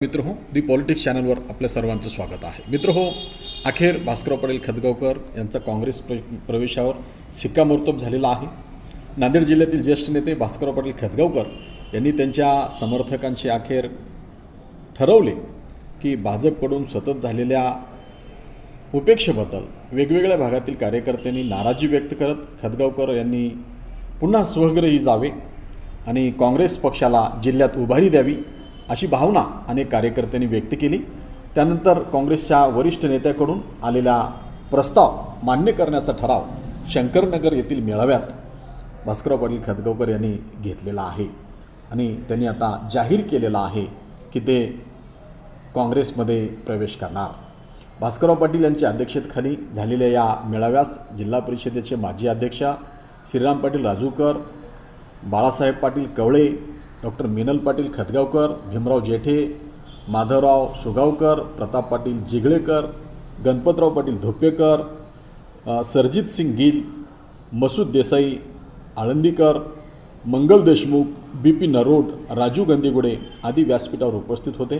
मित्र हो दी पॉलिटिक्स चॅनलवर आपल्या सर्वांचं स्वागत आहे. मित्र हो अखेर भास्करराव पाटील खदगावकर यांचा काँग्रेस प्र प्रवेशावर शिक्कामोर्तब झालेला आहे. नांदेड जिल्ह्यातील ज्येष्ठ नेते भास्करराव पाटील खदगावकर यांनी त्यांच्या समर्थकांशी अखेर ठरवले की भाजपकडून सतत झालेल्या उपेक्षेबद्दल वेगवेगळ्या भागातील कार्यकर्त्यांनी नाराजी व्यक्त करत खदगावकर यांनी पुन्हा स्वग्रही जावे आणि काँग्रेस पक्षाला जिल्ह्यात उभारी द्यावी अशी भावना अनेक कार्यकर्त्यांनी व्यक्त केली. त्यानंतर काँग्रेसच्या वरिष्ठ नेत्याकडून आलेला प्रस्ताव मान्य करण्याचा ठराव शंकरनगर येथील मेळाव्यात भास्करराव पाटील खदगावकर यांनी घेतलेला आहे. आणि त्यांनी आता जाहीर केलेला आहे की ते काँग्रेसमध्ये प्रवेश करणार. भास्करराव पाटील यांच्या अध्यक्षतेखाली झालेल्या या मेळाव्यास जिल्हा परिषदेचे माजी अध्यक्षा Shriram Patil Rajukar Balasaheb Patil Kavale doctor Minal Patil Khatgaonkar Bhimrao Jethe Madhavrao Sugaonkar Pratap Patil Jiglekar Ganpatrao Patil Dhopekar Sarjit Singh Gill Masood Desai Alandikar Mangal Deshmukh B P Narod Raju Gandigude आदी व्यासपीठावर उपस्थित होते.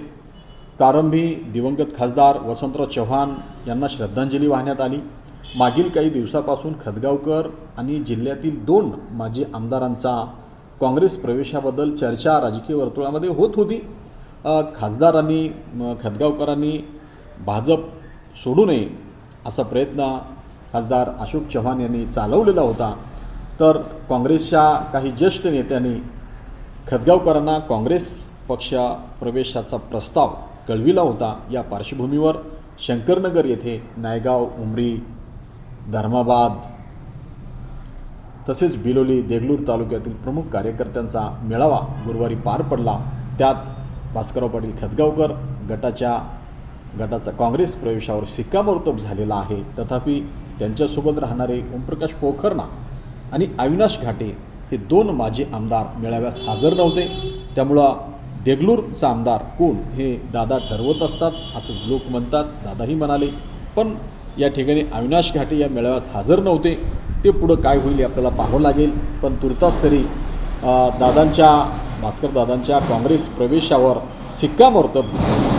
प्रारंभी दिवंगत खासदार वसंतराव चव्हाण यांना श्रद्धांजली वाहण्यात आली. मागील काही दिवसापासून खदगावकर आणि जिल्ह्यातील दोन माजी आमदारांचा काँग्रेस प्रवेशाबद्दल चर्चा राजकीय वर्तुळामध्ये होत होती. खासदारांनी खतगावकरांनी खदगावकरांनी भाजप सोडू नये असा प्रयत्न खासदार अशोक चव्हाण यांनी चालवलेला होता. तर काँग्रेसच्या काही ज्येष्ठ नेत्यांनी खदगावकरांना काँग्रेस पक्ष प्रवेशाचा प्रस्ताव कळविला होता. या पार्श्वभूमीवर शंकरनगर येथे नायगाव उमरी धर्माबाद तसेच बिलोली देगलूर तालुक्यातील प्रमुख कार्यकर्त्यांचा मेळावा गुरुवारी पार पडला. त्यात भास्करराव पाटील खदगावकर गटाच्या गटाचा काँग्रेस प्रवेशावर शिक्कामोर्तब झालेला आहे. तथापि त्यांच्यासोबत राहणारे ओमप्रकाश पोखरणा आणि अविनाश घाटे हे दोन माजी आमदार मेळाव्यास हजर नव्हते. त्यामुळं देगलूरचा आमदार कोण हे दादा ठरवत असतात असं लोक म्हणतात. दादाही म्हणाले पण या ठिकाणी अविनाश घाटे या मेळाव्यास हजर नव्हते. ते पुढं काय होईल हे आपल्याला पाहावं लागेल. पण तुर्तास तरी दादांच्या भास्कर दादांच्या काँग्रेस प्रवेशावर शिक्कामोर्तब झालं.